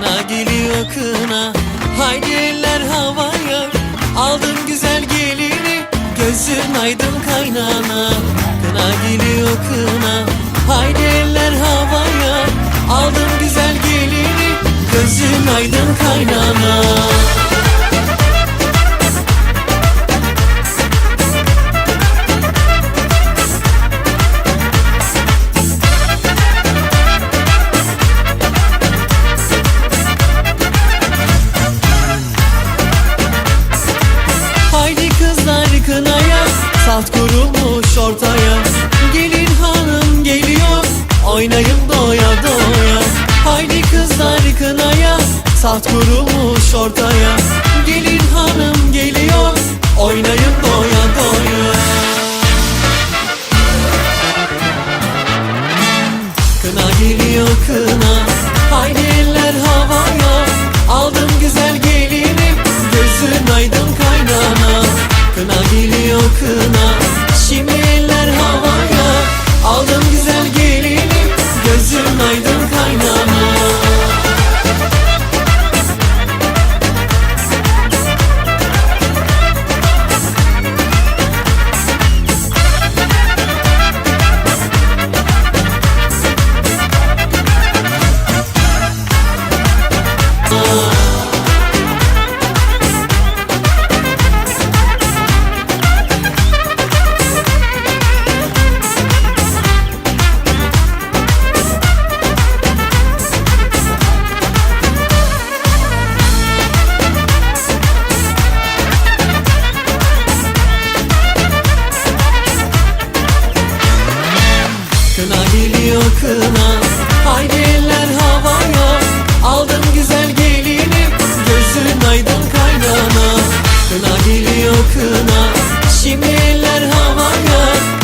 Kına geliyor kına. Haydi eller havaya Aldın güzel gelini Gözün aydın kaynana. Kına geliyor kına Salt kurulmuş ortaya. Gelin hanım geliyor. Oynayın doya doya. Haydi kızlar kınaya. Salt kurulmuş ortaya. Gelin hanım geliyor. Oynayın doya doya. Kına geliyor kına dili akına Haydi eller havaya. Aldım güzel gelinim Gözün aydın kaynana. Kına dili akına Şimdi eller havaya.